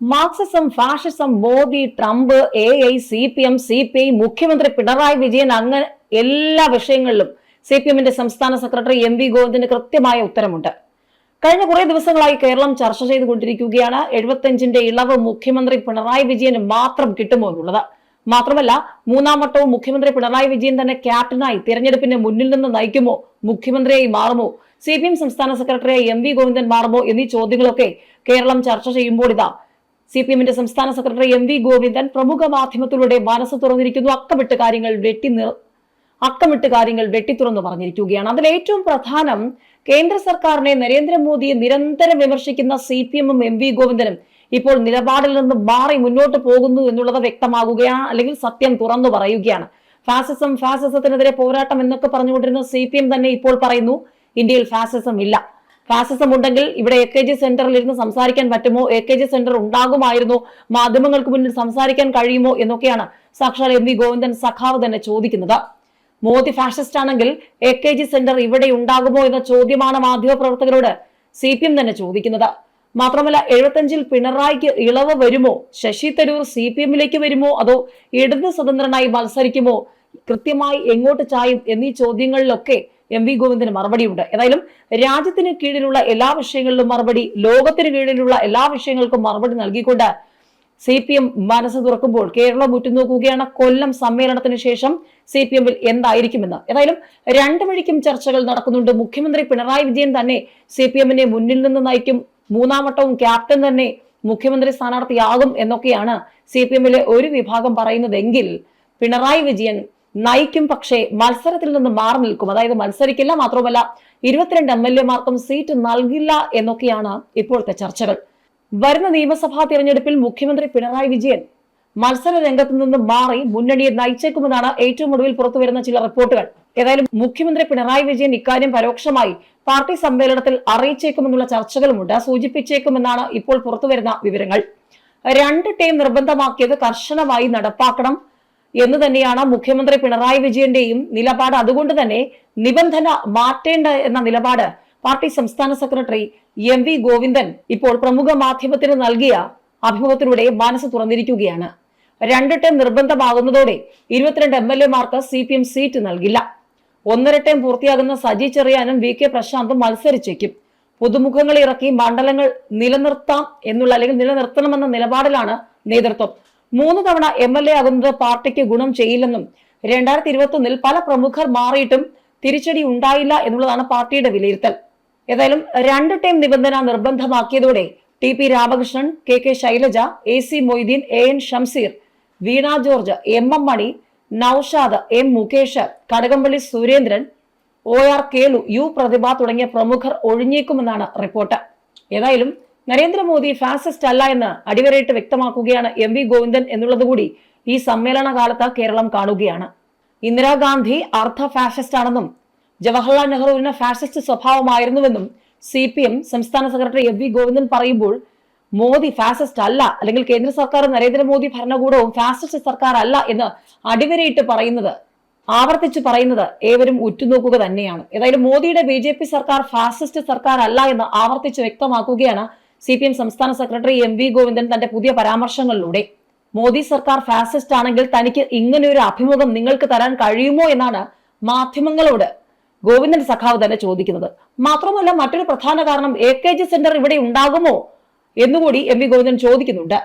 Marxism fascism Modi Trump A I C P M C P I മുഖ്യമന്ത്രി പിണറായി വിജയൻ അങ്ങനെ എല്ലാ വിഷയങ്ങളിലും സി പി എമ്മിന്റെ സംസ്ഥാന സെക്രട്ടറി എം വി ഗോവിന്ദന് കൃത്യമായ ഉത്തരമുണ്ട്. കഴിഞ്ഞ കുറേ ദിവസങ്ങളായി കേരളം ചർച്ച ചെയ്തുകൊണ്ടിരിക്കുകയാണ്. എഴുപത്തിയഞ്ചിന്റെ ഇളവ് മുഖ്യമന്ത്രി പിണറായി വിജയന് മാത്രം കിട്ടുമോ എന്നുള്ളത്. മാത്രമല്ല മൂന്നാം വട്ടവും മുഖ്യമന്ത്രി പിണറായി വിജയൻ തന്നെ ക്യാപ്റ്റനായി തിരഞ്ഞെടുപ്പിന് മുന്നിൽ നിന്ന് നയിക്കുമോ മുഖ്യമന്ത്രിയായി മാറുമോ സി പി എം സംസ്ഥാന സെക്രട്ടറിയായി എം വി ഗോവിന്ദൻ മാറുമോ എന്നീ ചോദ്യങ്ങളൊക്കെ കേരളം ചർച്ച ചെയ്യുമ്പോൾ ഇതാ സി പി എമ്മിന്റെ സംസ്ഥാന സെക്രട്ടറി എം വി ഗോവിന്ദൻ പ്രമുഖ മാധ്യമത്തിലൂടെ മനസ്സ് തുറന്നിരിക്കുന്നു. അക്കമിട്ട് കാര്യങ്ങൾ വെട്ടി അക്കമിട്ട് കാര്യങ്ങൾ വെട്ടിത്തുറന്നു പറഞ്ഞിരിക്കുകയാണ്. അതിൽ ഏറ്റവും പ്രധാനം കേന്ദ്ര സർക്കാരിനെ നരേന്ദ്രമോദിയെ നിരന്തരം വിമർശിക്കുന്ന സി പി എമ്മും എം വി ഗോവിന്ദനും ഇപ്പോൾ നിലപാടിൽ നിന്ന് മാറി മുന്നോട്ട് പോകുന്നു എന്നുള്ളത് വ്യക്തമാകുകയാണ് അല്ലെങ്കിൽ സത്യം തുറന്നു പറയുകയാണ്. ഫാസിസം ഫാസിസത്തിനെതിരെ പോരാട്ടം എന്നൊക്കെ പറഞ്ഞുകൊണ്ടിരുന്ന സി പി എം തന്നെ ഇപ്പോൾ പറയുന്നു ഇന്ത്യയിൽ ഫാസിസം ഇല്ല. ഫാസിസം ഉണ്ടെങ്കിൽ ഇവിടെ എ കെ ജി സെന്ററിൽ ഇരുന്ന് സംസാരിക്കാൻ പറ്റുമോ? എ കെ ജി സെന്റർ ഉണ്ടാകുമായിരുന്നോ? മാധ്യമങ്ങൾക്ക് മുന്നിൽ സംസാരിക്കാൻ കഴിയുമോ എന്നൊക്കെയാണ് സാക്ഷാൽ എം വി ഗോവിന്ദൻ സഖാവ് തന്നെ ചോദിക്കുന്നത്. മോദി ഫാഷിസ്റ്റ് ആണെങ്കിൽ എ കെ ജി സെന്റർ ഇവിടെ ഉണ്ടാകുമോ എന്ന ചോദ്യമാണ് മാധ്യമപ്രവർത്തകരോട് സി പി എം തന്നെ ചോദിക്കുന്നത്. മാത്രമല്ല എഴുപത്തഞ്ചിൽ പിണറായിക്ക് ഇളവ് വരുമോ? ശശി തരൂർ സി പി എമ്മിലേക്ക് വരുമോ? അതോ ഇടത് സ്വതന്ത്രനായി മത്സരിക്കുമോ? കൃത്യമായി എങ്ങോട്ട് ചായും എന്നീ ചോദ്യങ്ങളിലൊക്കെ എം വി ഗോവിന്ദന് മറുപടിയുണ്ട് ഏതായാലും രാജ്യത്തിന് കീഴിലുള്ള എല്ലാ വിഷയങ്ങളിലും മറുപടി ലോകത്തിന് കീഴിലുള്ള എല്ലാ വിഷയങ്ങൾക്കും മറുപടി നൽകിക്കൊണ്ട് സി പി എം മനസ്സ് തുറക്കുമ്പോൾ കേരളം ഉറ്റുനോക്കുകയാണ്. കൊല്ലം സമ്മേളനത്തിന് ശേഷം സി പി എമ്മിൽ എന്തായിരിക്കുമെന്ന്. ഏതായാലും രണ്ടു വഴിക്കും ചർച്ചകൾ നടക്കുന്നുണ്ട്. മുഖ്യമന്ത്രി പിണറായി വിജയൻ തന്നെ സി പി എമ്മിനെ മുന്നിൽ നിന്ന് നയിക്കും. മൂന്നാം ക്യാപ്റ്റൻ തന്നെ മുഖ്യമന്ത്രി സ്ഥാനാർത്ഥിയാകും എന്നൊക്കെയാണ് സി പി എമ്മിലെ ഒരു വിഭാഗം പറയുന്നതെങ്കിൽ പിണറായി വിജയൻ നയിക്കും പക്ഷേ മത്സരത്തിൽ നിന്ന് മാറി നിൽക്കും. അതായത് മത്സരിക്കില്ല മാത്രമല്ല ഇരുപത്തിരണ്ട് എം എൽ എമാർക്കും സീറ്റ് നൽകില്ല എന്നൊക്കെയാണ് ഇപ്പോഴത്തെ ചർച്ചകൾ. വരുന്ന നിയമസഭാ തിരഞ്ഞെടുപ്പിൽ മുഖ്യമന്ത്രി പിണറായി വിജയൻ മത്സര രംഗത്ത് നിന്ന് മാറി മുന്നണിയെ നയിച്ചേക്കുമെന്നാണ് ഏറ്റവും ഒടുവിൽ പുറത്തുവരുന്ന ചില റിപ്പോർട്ടുകൾ. ഏതായാലും മുഖ്യമന്ത്രി പിണറായി വിജയൻ ഇക്കാര്യം പരോക്ഷമായി പാർട്ടി സമ്മേളനത്തിൽ അറിയിച്ചേക്കുമെന്നുള്ള ചർച്ചകളുമുണ്ട്. സൂചിപ്പിച്ചേക്കുമെന്നാണ് ഇപ്പോൾ പുറത്തുവരുന്ന വിവരങ്ങൾ. രണ്ട് ടീം നിർബന്ധമാക്കിയത് കർശനമായി നടപ്പാക്കണം. എന്ന് തന്നെയാണ് മുഖ്യമന്ത്രി പിണറായി വിജയന്റെയും നിലപാട്. അതുകൊണ്ട് തന്നെ നിബന്ധന മാറ്റേണ്ട എന്ന നിലപാട് പാർട്ടി സംസ്ഥാന സെക്രട്ടറി എം വി ഗോവിന്ദൻ ഇപ്പോൾ പ്രമുഖ മാധ്യമത്തിന് നൽകിയ അഭിമുഖത്തിലൂടെ മനസ്സ് തുറന്നിരിക്കുകയാണ്. രണ്ട് ടേം നിർബന്ധമാകുന്നതോടെ ഇരുപത്തിരണ്ട് എം എൽ എമാർക്ക് സി പി എം സീറ്റ് നൽകില്ല. ഒന്നര ടേം പൂർത്തിയാകുന്ന സജി ചെറിയാനും വി കെ പ്രശാന്തും മത്സരിച്ചേക്കും. പുതുമുഖങ്ങൾ ഇറക്കി മണ്ഡലങ്ങൾ നിലനിർത്താം എന്നുള്ള അല്ലെങ്കിൽ നിലനിർത്തണമെന്ന നിലപാടിലാണ് നേതൃത്വം. മൂന്ന് തവണ എം എൽ എ ആകുന്നത് പാർട്ടിക്ക് ഗുണം ചെയ്യില്ലെന്നും രണ്ടായിരത്തി ഇരുപത്തി ഒന്നിൽ പല പ്രമുഖർ മാറിയിട്ടും തിരിച്ചടി ഉണ്ടായില്ല എന്നുള്ളതാണ് പാർട്ടിയുടെ വിലയിരുത്തൽ. ഏതായാലും രണ്ട് ടൈം നിബന്ധന നിർബന്ധമാക്കിയതോടെ T P Ramakrishnan K K Shailaja A C Moideen A N Shamseer Veena George M M Mani Naushad M Mukesh Kadakampally Surendran O R Kelu U Prathibha തുടങ്ങിയ പ്രമുഖർ ഒഴിഞ്ഞേക്കുമെന്നാണ് റിപ്പോർട്ട്. ഏതായാലും നരേന്ദ്രമോദി ഫാസിസ്റ്റ് അല്ല എന്ന് അടിവരയിട്ട് വ്യക്തമാക്കുകയാണ് എം വി ഗോവിന്ദൻ എന്നുള്ളതുകൂടി ഈ സമ്മേളന കാലത്ത് കേരളം കാണുകയാണ്. ഇന്ദിരാഗാന്ധി അർദ്ധ ഫാഷിസ്റ്റ് ആണെന്നും ജവഹർലാൽ നെഹ്റുവിന് ഫാഷിസ്റ്റ് സ്വഭാവമായിരുന്നുവെന്നും സി പി എം സംസ്ഥാന സെക്രട്ടറി എം വി ഗോവിന്ദൻ പറയുമ്പോൾ മോദി ഫാസിസ്റ്റ് അല്ല അല്ലെങ്കിൽ കേന്ദ്ര സർക്കാർ നരേന്ദ്രമോദി ഭരണകൂടവും ഫാസിസ്റ്റ് സർക്കാർ അല്ല എന്ന് അടിവരയിട്ട് പറയുന്നത് ആവർത്തിച്ച് പറയുന്നത് ഏവരും ഉറ്റുനോക്കുക തന്നെയാണ്. ഏതായാലും മോദിയുടെ ബി സർക്കാർ ഫാസിസ്റ്റ് സർക്കാർ അല്ല എന്ന് ആവർത്തിച്ച് വ്യക്തമാക്കുകയാണ് സി പി എം സംസ്ഥാന സെക്രട്ടറി എം വി ഗോവിന്ദൻ തന്റെ പുതിയ പരാമർശങ്ങളിലൂടെ മോദി സർക്കാർ ഫാസിസ്റ്റ് ആണെങ്കിൽ തനിക്ക് ഇങ്ങനെ ഒരു അഭിമുഖം നിങ്ങൾക്ക് തരാൻ കഴിയുമോ? എന്നാണ് മാധ്യമങ്ങളോട് ഗോവിന്ദൻ സഖാവ് തന്നെ ചോദിക്കുന്നത്. മാത്രമല്ല മറ്റൊരു പ്രധാന കാരണം എ കെ ജി സെന്റർ ഇവിടെ ഉണ്ടാകുമോ എന്നുകൂടി എം വി ഗോവിന്ദൻ ചോദിക്കുന്നുണ്ട്.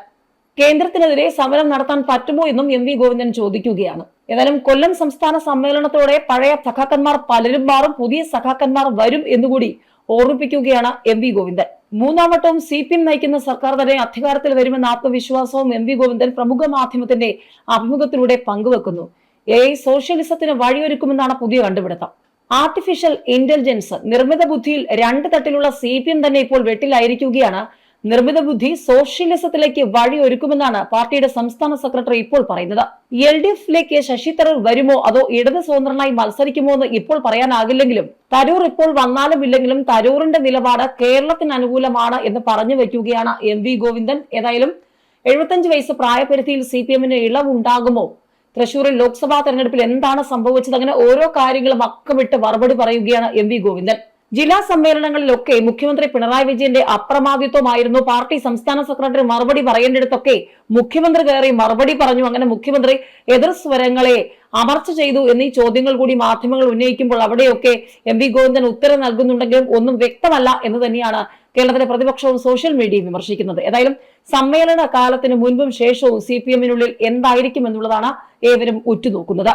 കേന്ദ്രത്തിനെതിരെ സമരം നടത്താൻ പറ്റുമോ എന്നും എം വി ഗോവിന്ദൻ ചോദിക്കുകയാണ്. ഏതായാലും കൊല്ലം സംസ്ഥാന സമ്മേളനത്തോടെ പഴയ സഖാക്കന്മാർ പലരും മാറും പുതിയ സഖാക്കന്മാർ വരും എന്നുകൂടി ഓർമ്മിപ്പിക്കുകയാണ് എം വി ഗോവിന്ദൻ. മൂന്നാം വട്ടവും സി പി എം നയിക്കുന്ന സർക്കാർ തന്നെ അധികാരത്തിൽ വരുമെന്ന ആത്മവിശ്വാസവും എം വി ഗോവിന്ദൻ പ്രമുഖ മാധ്യമത്തിന്റെ അഭിമുഖത്തിലൂടെ പങ്കുവെക്കുന്നു. എ ഐ സോഷ്യലിസത്തിന് വഴിയൊരുക്കുമെന്നാണ് പുതിയ കണ്ടുപിടുത്തം. ആർട്ടിഫിഷ്യൽ ഇന്റലിജൻസ് നിർമ്മിത ബുദ്ധിയിൽ രണ്ട് തട്ടിലുള്ള സി പി എം തന്നെ ഇപ്പോൾ വെട്ടിലായിരിക്കുകയാണ് നിർമ്മിത ബുദ്ധി സോഷ്യലിസത്തിലേക്ക് വഴിയൊരുക്കുമെന്നാണ് പാർട്ടിയുടെ സംസ്ഥാന സെക്രട്ടറി ഇപ്പോൾ പറയുന്നത്. എൽ ഡി എഫിലേക്ക് ശശി തരൂർ വരുമോ? അതോ ഇടത് സ്വതന്ത്രനായി മത്സരിക്കുമോ എന്ന് ഇപ്പോൾ പറയാനാകില്ലെങ്കിലും തരൂർ ഇപ്പോൾ വന്നാലും ഇല്ലെങ്കിലും തരൂറിന്റെ നിലപാട് കേരളത്തിന് അനുകൂലമാണ് എന്ന് പറഞ്ഞു വെക്കുകയാണ് എം വി ഗോവിന്ദൻ. ഏതായാലും എഴുപത്തഞ്ച് വയസ്സ് പ്രായപരിധിയിൽ സി പി എമ്മിന് ഇളവുണ്ടാകുമോ? തൃശൂരിൽ ലോക്സഭാ തെരഞ്ഞെടുപ്പിൽ എന്താണ് സംഭവിച്ചത്? അങ്ങനെ ഓരോ കാര്യങ്ങളും അക്കമിട്ട് മറുപടി പറയുകയാണ് എം വി ഗോവിന്ദൻ. ജില്ലാ സമ്മേളനങ്ങളിലൊക്കെ മുഖ്യമന്ത്രി പിണറായി വിജയന്റെ അപ്രമാദിത്വമായിരുന്നു. പാർട്ടി സംസ്ഥാന സെക്രട്ടറി മറുപടി പറയേണ്ടിടത്തൊക്കെ മുഖ്യമന്ത്രി കയറി മറുപടി പറഞ്ഞു. അങ്ങനെ മുഖ്യമന്ത്രി എതിർ സ്വരങ്ങളെ അമർച്ച ചെയ്തു എന്നീ ചോദ്യങ്ങൾ കൂടി മാധ്യമങ്ങൾ ഉന്നയിക്കുമ്പോൾ അവിടെയൊക്കെ എം വി ഗോവിന്ദൻ ഉത്തരം നൽകുന്നുണ്ടെങ്കിലും ഒന്നും വ്യക്തമല്ല എന്ന് തന്നെയാണ് കേരളത്തിലെ പ്രതിപക്ഷവും സോഷ്യൽ മീഡിയയും വിമർശിക്കുന്നത്. ഏതായാലും സമ്മേളന കാലത്തിന് മുൻപും ശേഷവും സി പി എമ്മിനുള്ളിൽ എന്തായിരിക്കും എന്നുള്ളതാണ് ഏവരും ഉറ്റുനോക്കുന്നത്.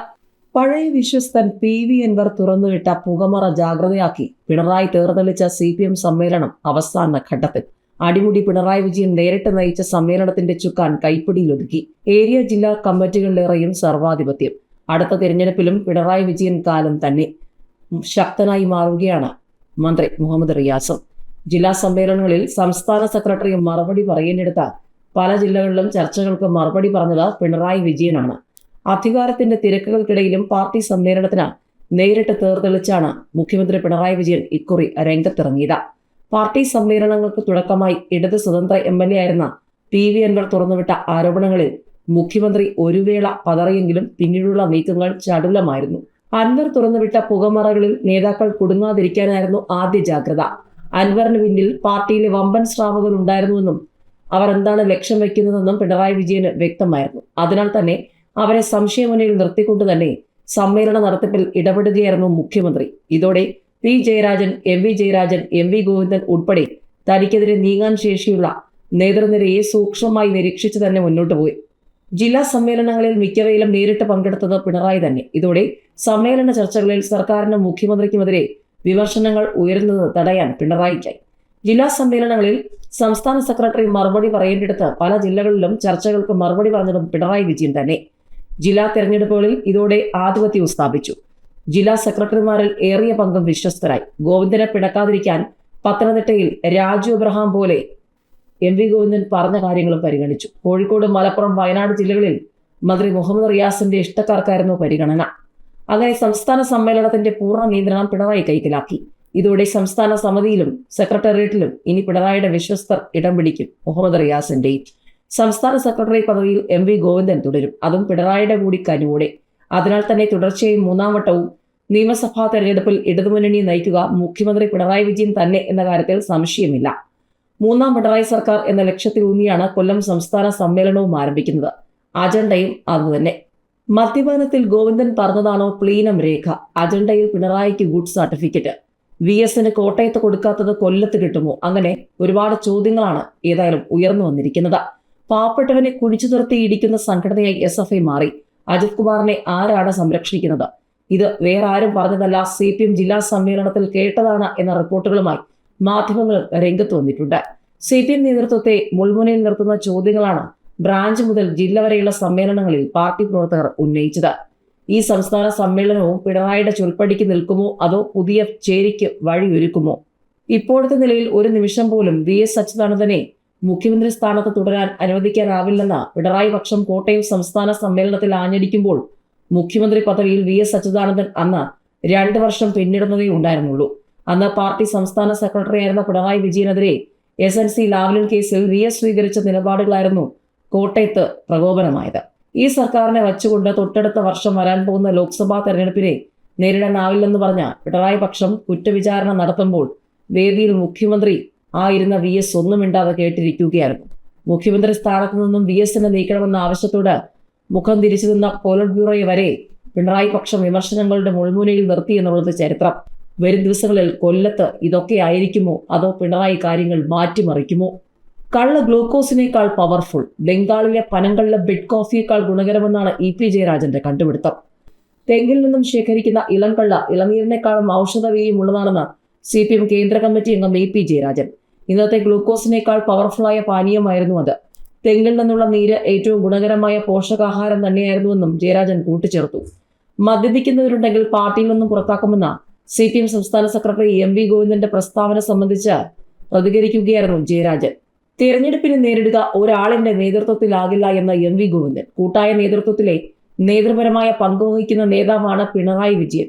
പഴയ വിശ്വസ്തൻ പി വി എൻവർ തുറന്നുവിട്ട പുകമറ ജാഗ്രതയാക്കി പിണറായി തേർതെളിച്ച സി പി എം സമ്മേളനം അവസാന ഘട്ടത്തിൽ. അടിമുടി പിണറായി വിജയൻ നേരിട്ട് നയിച്ച സമ്മേളനത്തിന്റെ ചുക്കാൻ കൈപ്പിടിയിലൊതുക്കി. ഏരിയ ജില്ലാ കമ്മിറ്റികളിലേറെയും സർവാധിപത്യം. അടുത്ത തിരഞ്ഞെടുപ്പിലും പിണറായി വിജയൻ കാലം തന്നെ ശക്തനായി മാറുകയാണ് മന്ത്രി മുഹമ്മദ് റിയാസും. ജില്ലാ സമ്മേളനങ്ങളിൽ സംസ്ഥാന സെക്രട്ടറി മറുപടി പറയേണ്ടെടുത്ത പല ജില്ലകളിലും ചർച്ചകൾക്ക് മറുപടി പറഞ്ഞത് പിണറായി വിജയനാണ്. അധികാരത്തിന്റെ തിരക്കുകൾക്കിടയിലും പാർട്ടി സമ്മേളനത്തിന് നേരിട്ട് തേർതെളിച്ചാണ് മുഖ്യമന്ത്രി പിണറായി വിജയൻ ഇക്കുറി രംഗത്തിറങ്ങിയത്. പാർട്ടി സമ്മേളനങ്ങൾക്ക് തുടക്കമായി ഇടത് സ്വതന്ത്ര എം എൽ എ ആയിരുന്ന പി വി അൻവർ തുറന്നുവിട്ട ആരോപണങ്ങളിൽ മുഖ്യമന്ത്രി ഒരു വേള പതറിയെങ്കിലും പിന്നീടുള്ള നീക്കങ്ങൾ ചടുലമായിരുന്നു. അൻവർ തുറന്നുവിട്ട പുകമറകളിൽ നേതാക്കൾ കുടുങ്ങാതിരിക്കാനായിരുന്നു ആദ്യ ജാഗ്രത. അൻവറിന് പിന്നിൽ പാർട്ടിയിലെ വമ്പൻ ശ്രാവകർ ഉണ്ടായിരുന്നുവെന്നും അവർ എന്താണ് ലക്ഷ്യം വെക്കുന്നതെന്നും പിണറായി വിജയന് വ്യക്തമായിരുന്നു. അതിനാൽ തന്നെ അവരെ സംശയമുന്നിൽ നിർത്തിക്കൊണ്ട് തന്നെ സമ്മേളന നടത്തിപ്പിൽ ഇടപെടുകയായിരുന്നു മുഖ്യമന്ത്രി. ഇതോടെ P. Jayarajan M. V. Jayarajan M. V. Govindan ഉൾപ്പെടെ തനിക്കെതിരെ നീങ്ങാൻ ശേഷിയുള്ള നേതൃനിരയെ സൂക്ഷ്മമായി നിരീക്ഷിച്ച് തന്നെ മുന്നോട്ട് പോയി. ജില്ലാ സമ്മേളനങ്ങളിൽ മിക്കവയിലും നേരിട്ട് പങ്കെടുത്തത് പിണറായി തന്നെ. ഇതോടെ സമ്മേളന ചർച്ചകളിൽ സർക്കാരിനും മുഖ്യമന്ത്രിക്കുമെതിരെ വിമർശനങ്ങൾ ഉയരുന്നത് തടയാൻ പിണറായിക്കായി. ജില്ലാ സമ്മേളനങ്ങളിൽ സംസ്ഥാന സെക്രട്ടറി മറുപടി പറയേണ്ടിടത്ത് പല ജില്ലകളിലും ചർച്ചകൾക്ക് മറുപടി പറഞ്ഞതും പിണറായി വിജയൻ തന്നെ. ജില്ലാ തെരഞ്ഞെടുപ്പുകളിൽ ഇതോടെ ആധിപത്യം സ്ഥാപിച്ചു. ജില്ലാ സെക്രട്ടറിമാരിൽ ഏറിയ പങ്കും വിശ്വസ്തരായി. ഗോവിന്ദനെ പിടക്കാതിരിക്കാൻ പത്തനംതിട്ടയിൽ രാജു എബ്രഹാം പോലെ എം വി ഗോവിന്ദൻ പറഞ്ഞ കാര്യങ്ങളും പരിഗണിച്ചു. കോഴിക്കോട് മലപ്പുറം വയനാട് ജില്ലകളിൽ മന്ത്രി മുഹമ്മദ് റിയാസിന്റെ ഇഷ്ടക്കാർക്കായിരുന്നു പരിഗണന. അങ്ങനെ സംസ്ഥാന സമ്മേളനത്തിന്റെ പൂർണ നിയന്ത്രണം പിണറായി കൈക്കലാക്കി. ഇതോടെ സംസ്ഥാന സമിതിയിലും സെക്രട്ടേറിയറ്റിലും ഇനി പിണറായിയുടെ വിശ്വസ്തർ ഇടം പിടിക്കും മുഹമ്മദ് റിയാസിന്റെ സംസ്ഥാന സെക്രട്ടറി പദവിയിൽ എം വി ഗോവിന്ദൻ തുടരും. അതും പിണറായിയുടെ കൂടി കനിവോടെ. അതിനാൽ തന്നെ തുടർച്ചയായി മൂന്നാം വട്ടവും നിയമസഭാ തെരഞ്ഞെടുപ്പിൽ ഇടതുമുന്നണി നയിക്കുക മുഖ്യമന്ത്രി പിണറായി വിജയൻ തന്നെ എന്ന കാര്യത്തിൽ സംശയമില്ല. മൂന്നാം പിണറായി സർക്കാർ എന്ന ലക്ഷ്യത്തിലൂന്നിയാണ് കൊല്ലം സംസ്ഥാന സമ്മേളനവും ആരംഭിക്കുന്നത്. അജണ്ടയും അതുതന്നെ. മദ്യപാനത്തിൽ ഗോവിന്ദൻ പറഞ്ഞതാണോ പ്ലീനം രേഖ? അജണ്ടയിൽ പിണറായിക്ക് ഗുഡ് സർട്ടിഫിക്കറ്റ്. വി എസിന് കോട്ടയത്ത് കൊടുക്കാത്തത് കൊല്ലത്ത് കിട്ടുമോ? അങ്ങനെ ഒരുപാട് ചോദ്യങ്ങളാണ് ഏതായാലും ഉയർന്നു വന്നിരിക്കുന്നത്. പാവപ്പെട്ടവനെ കുഴിച്ചു നിർത്തി ഇടിക്കുന്ന സംഘടനയായി എസ് എഫ് ഐ മാറി. അജിത് കുമാറിനെ ആരാണ് സംരക്ഷിക്കുന്നത്? ഇത് വേറെ ആരും പറഞ്ഞതല്ല. സി പി എം ജില്ലാ സമ്മേളനത്തിൽ കേട്ടതാണ് എന്ന റിപ്പോർട്ടുകളുമായി മാധ്യമങ്ങൾ രംഗത്ത് വന്നിട്ടുണ്ട്. സി പി എം നേതൃത്വത്തെ മുൾമുനയിൽ നിർത്തുന്ന ചോദ്യങ്ങളാണ് ബ്രാഞ്ച് മുതൽ ജില്ല വരെയുള്ള സമ്മേളനങ്ങളിൽ പാർട്ടി പ്രവർത്തകർ ഉന്നയിച്ചത്. ഈ സംസ്ഥാന സമ്മേളനവും പിണറായിയുടെ ചൊൽപ്പടിക്ക് നിൽക്കുമോ? അതോ പുതിയ ചേരിക്ക് വഴിയൊരുക്കുമോ? ഇപ്പോഴത്തെ നിലയിൽ ഒരു നിമിഷം പോലും വി എസ് അച്യുതാനന്ദനെ മുഖ്യമന്ത്രി സ്ഥാനത്ത് തുടരാൻ അനുവദിക്കാനാവില്ലെന്ന് പിണറായി പക്ഷം കോട്ടയം സംസ്ഥാന സമ്മേളനത്തിൽ ആഞ്ഞടിക്കുമ്പോൾ മുഖ്യമന്ത്രി പദവിയിൽ വി എസ് അച്യുതാനന്ദൻ അന്ന് രണ്ട് വർഷം പിന്നിടുന്നതേ ഉണ്ടായിരുന്നുള്ളൂ. അന്ന് പാർട്ടി സംസ്ഥാന സെക്രട്ടറി ആയിരുന്ന പിണറായി വിജയനെതിരെ എസ് എൻ സി ലാവ്ലിൻ കേസിൽ വി എസ് സ്വീകരിച്ച നിലപാടുകളായിരുന്നു കോട്ടയത്ത് പ്രകോപനമായത്. ഈ സർക്കാരിനെ വച്ചുകൊണ്ട് തൊട്ടടുത്ത വർഷം വരാൻ പോകുന്ന ലോക്സഭാ തെരഞ്ഞെടുപ്പിനെ നേരിടാനാവില്ലെന്ന് പറഞ്ഞ പിണറായി പക്ഷം കുറ്റവിചാരണ നടത്തുമ്പോൾ വേദിയിൽ മുഖ്യമന്ത്രി ആയിരുന്ന വി എസ് ഒന്നും മിണ്ടാതെ കേട്ടിരിക്കുകയായിരുന്നു. മുഖ്യമന്ത്രി സ്ഥാനത്ത് നിന്നും വി എസിനെ നീക്കണമെന്ന ആവശ്യത്തോട് മുഖം തിരിച്ചു നിന്ന പോളിറ്റ് ബ്യൂറോയെ വരെ പിണറായി പക്ഷം വിമർശനങ്ങളുടെ മുൾമുനയിൽ നിർത്തി എന്നുള്ളത് ചരിത്രം. വരും ദിവസങ്ങളിൽ കൊല്ലത്ത് ഇതൊക്കെ ആയിരിക്കുമോ? അതോ പിണറായി കാര്യങ്ങൾ മാറ്റിമറിക്കുമോ? കള്ള ഗ്ലൂക്കോസിനേക്കാൾ പവർഫുൾ ബംഗാളിലെ പനങ്കള്ള ബിഡ് കോഫിയേക്കാൾ ഗുണകരമെന്നാണ് ഇ പി ജയരാജന്റെ കണ്ടുപിടുത്തം. തെങ്ങിൽ നിന്നും ശേഖരിക്കുന്ന ഇളം കള്ള ഇളനീരിനേക്കാളും ഔഷധവീര്യമുള്ളതാണെന്ന് സി പി എം കേന്ദ്ര കമ്മിറ്റി അംഗം ഇ പി ജയരാജൻ. ഇന്നത്തെ ഗ്ലൂക്കോസിനേക്കാൾ പവർഫുള്ളായ പാനീയമായിരുന്നു അത്. തെങ്ങിൽ നിന്നുള്ള നീര് ഏറ്റവും ഗുണകരമായ പോഷകാഹാരം തന്നെയായിരുന്നുവെന്നും ജയരാജൻ കൂട്ടിച്ചേർത്തു. മദ്യപിക്കുന്നവരുണ്ടെങ്കിൽ പാർട്ടിയിൽ നിന്നും പുറത്താക്കുമെന്ന സി പി എം സംസ്ഥാന സെക്രട്ടറി എം വി ഗോവിന്ദന്റെ പ്രസ്താവന സംബന്ധിച്ച് പ്രതികരിക്കുകയായിരുന്നു ജയരാജൻ. തിരഞ്ഞെടുപ്പിനെ നേരിടുക ഒരാളിന്റെ നേതൃത്വത്തിലാകില്ല എന്ന എം വി ഗോവിന്ദൻ. കൂട്ടായ നേതൃത്വത്തിലെ നേതൃപരമായ പങ്കുവഹിക്കുന്ന നേതാവാണ് പിണറായി വിജയൻ.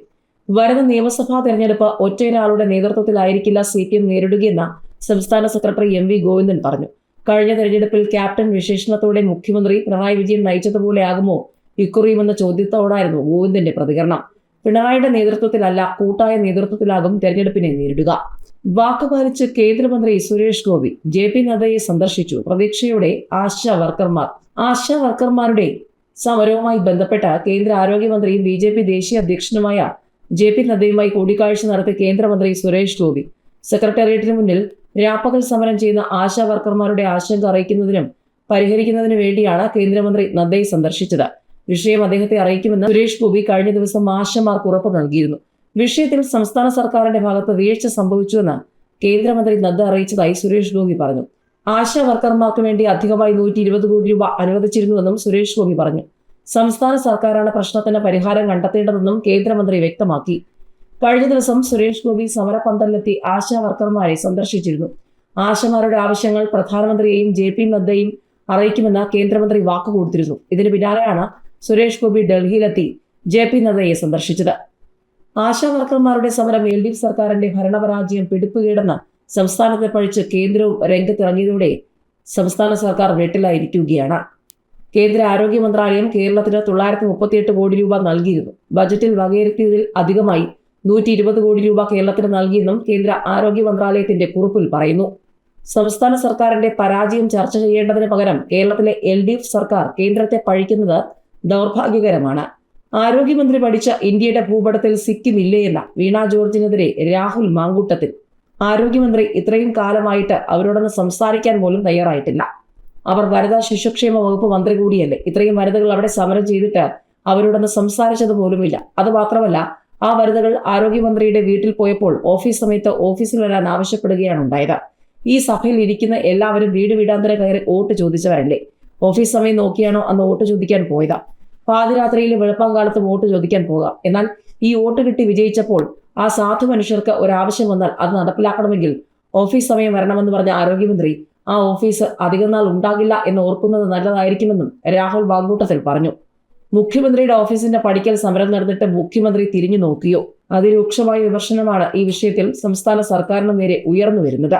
വരുന്ന നിയമസഭാ തെരഞ്ഞെടുപ്പ് ഒറ്റയൊരാളുടെ നേതൃത്വത്തിലായിരിക്കില്ല സി പി എം നേരിടുകയെന്ന സംസ്ഥാന സെക്രട്ടറി എം വി ഗോവിന്ദൻ പറഞ്ഞു. കഴിഞ്ഞ തെരഞ്ഞെടുപ്പിൽ ക്യാപ്റ്റൻ വിശേഷണത്തോടെ മുഖ്യമന്ത്രി പിണറായി വിജയൻ നയിച്ചതുപോലെ ആകുമോ? ഇക്കുറിയുമെന്ന ചോദ്യത്തോടായിരുന്നു ഗോവിന്ദന്റെ പ്രതികരണം. പിണറായിയുടെ നേതൃത്വത്തിലല്ല കൂട്ടായ നേതൃത്വത്തിലാകും തെരഞ്ഞെടുപ്പിനെ നേരിടുക. വാക്ക് പാലിച്ച് കേന്ദ്രമന്ത്രി സുരേഷ് ഗോപി ജെ പി നദ്ദയെ സന്ദർശിച്ചു. പ്രതീക്ഷയോടെ ആശാ വർക്കർമാർ ആശാ വർക്കർമാരുടെ സമരവുമായി ബന്ധപ്പെട്ട കേന്ദ്ര ആരോഗ്യമന്ത്രിയും ബി ജെ പി ദേശീയ അധ്യക്ഷനുമായ ജെ പി നദ്ദയുമായി കൂടിക്കാഴ്ച നടത്തിയ കേന്ദ്രമന്ത്രി സുരേഷ് ഗോപി സെക്രട്ടേറിയറ്റിന് മുന്നിൽ രാപ്പകൽ സമരം ചെയ്യുന്ന ആശാ വർക്കർമാരുടെ ആശങ്ക അറിയിക്കുന്നതിനും പരിഹരിക്കുന്നതിനു വേണ്ടിയാണ് കേന്ദ്രമന്ത്രി നദ്ദയെ സന്ദർശിച്ചത്. വിഷയം അദ്ദേഹത്തെ അറിയിക്കുമെന്ന് സുരേഷ് ഗോപി കഴിഞ്ഞ ദിവസം ആശമാർക്ക് ഉറപ്പ് നൽകിയിരുന്നു. വിഷയത്തിൽ സംസ്ഥാന സർക്കാരിന്റെ ഭാഗത്ത് വീഴ്ച സംഭവിച്ചുവെന്ന് കേന്ദ്രമന്ത്രി നദ്ദ അറിയിച്ചതായി സുരേഷ് ഗോപി പറഞ്ഞു. ആശാ വർക്കർമാർക്ക് വേണ്ടി അധികമായി നൂറ്റി ഇരുപത് കോടി രൂപ അനുവദിച്ചിരുന്നുവെന്നും സുരേഷ് ഗോപി പറഞ്ഞു. സംസ്ഥാന സർക്കാരാണ് പ്രശ്നത്തിന് പരിഹാരം കണ്ടെത്തേണ്ടതെന്നും കേന്ദ്രമന്ത്രി വ്യക്തമാക്കി. കഴിഞ്ഞ ദിവസം സുരേഷ് ഗോപി സമരപന്തലിലെത്തി ആശാ വർക്കർമാരെ സന്ദർശിച്ചിരുന്നു. ആശമാരുടെ ആവശ്യങ്ങൾ പ്രധാനമന്ത്രിയെയും ജെ പി നദ്ദയും അറിയിക്കുമെന്ന് കേന്ദ്രമന്ത്രി വാക്കുകൊടുത്തിരുന്നു. ഇതിന് പിന്നാലെയാണ് സുരേഷ് ഗോപി ഡൽഹിയിലെത്തി ജെ പി നദ്ദയെ സന്ദർശിച്ചത്. ആശാ വർക്കർമാരുടെ സമരം എൽ ഡി എഫ് സർക്കാരിന്റെ ഭരണപരാജയം പിടിപ്പുകേടെന്ന് സംസ്ഥാനത്തെ പഴിച്ച് കേന്ദ്രവും രംഗത്തിറങ്ങിയതോടെ സംസ്ഥാന സർക്കാർ വെട്ടിലായിരിക്കുകയാണ്. കേന്ദ്ര ആരോഗ്യ മന്ത്രാലയം കേരളത്തിന് തൊള്ളായിരത്തി മുപ്പത്തിയെട്ട് കോടി രൂപ നൽകിയിരുന്നു. ബജറ്റിൽ വകയിരുത്തിയതിൽ അധികമായി നൂറ്റി ഇരുപത് കോടി രൂപ കേരളത്തിന് നൽകിയെന്നും കേന്ദ്ര ആരോഗ്യ മന്ത്രാലയത്തിന്റെ കുറിപ്പിൽ പറയുന്നു. സംസ്ഥാന സർക്കാരിന്റെ പരാജയം ചർച്ച ചെയ്യേണ്ടതിന് പകരം കേരളത്തിലെ എൽ ഡി എഫ് സർക്കാർ കേന്ദ്രത്തെ പഴിക്കുന്നത് ദൗർഭാഗ്യകരമാണ്. ആരോഗ്യമന്ത്രി പഠിച്ച ഇന്ത്യയുടെ ഭൂപടത്തിൽ സിക്കിം ഇല്ലേ എന്ന വീണ ജോർജിനെതിരെ രാഹുൽ മാങ്കൂട്ടത്തിൽ. ആരോഗ്യമന്ത്രി ഇത്രയും കാലമായിട്ട് അവരോടൊന്ന് സംസാരിക്കാൻ പോലും തയ്യാറായിട്ടില്ല. അവർ വനിതാ ശിശുക്ഷേമ വകുപ്പ് മന്ത്രി കൂടിയല്ലേ? ഇത്രയും വനിതകൾ അവിടെ സമരം ചെയ്തിട്ട് അവരോടൊന്ന് സംസാരിച്ചത് പോലുമില്ല. അത് മാത്രമല്ല ആ വനിതകൾ ആരോഗ്യമന്ത്രിയുടെ വീട്ടിൽ പോയപ്പോൾ ഓഫീസ് സമയത്ത് ഓഫീസിൽ വരാൻ ആവശ്യപ്പെടുകയാണ് ഉണ്ടായത്. ഈ സഭയിൽ ഇരിക്കുന്ന എല്ലാവരും വീട് വീടാന്തരം കയറി വോട്ട് ചോദിച്ചവരല്ലേ? ഓഫീസ് സമയം നോക്കിയാണോ അന്ന് വോട്ട് ചോദിക്കാൻ പോയതാ? പാതിരാത്രിയിൽ വെളുപ്പാങ്കാലത്ത് വോട്ട് ചോദിക്കാൻ പോകാം. എന്നാൽ ഈ വോട്ട് കിട്ടി വിജയിച്ചപ്പോൾ ആ സാധു മനുഷ്യർക്ക് ഒരാവശ്യം വന്നാൽ അത് നടപ്പിലാക്കണമെങ്കിൽ ഓഫീസ് സമയം വരണമെന്ന് പറഞ്ഞ ആരോഗ്യമന്ത്രി ആ ഓഫീസ് അധികം നാൾ ഉണ്ടാകില്ല എന്ന് ഓർക്കുന്നത് നല്ലതായിരിക്കുമെന്നും രാഹുൽ വാങ്കൂട്ടത്തിൽ പറഞ്ഞു. മുഖ്യമന്ത്രിയുടെ ഓഫീസിന്റെ പടിക്കൽ സമരം നടന്നിട്ട് മുഖ്യമന്ത്രി തിരിഞ്ഞു നോക്കിയോ? അതിരൂക്ഷമായ വിമർശനമാണ് ഈ വിഷയത്തിൽ സംസ്ഥാന സർക്കാരിന് നേരെ ഉയർന്നു വരുന്നത്.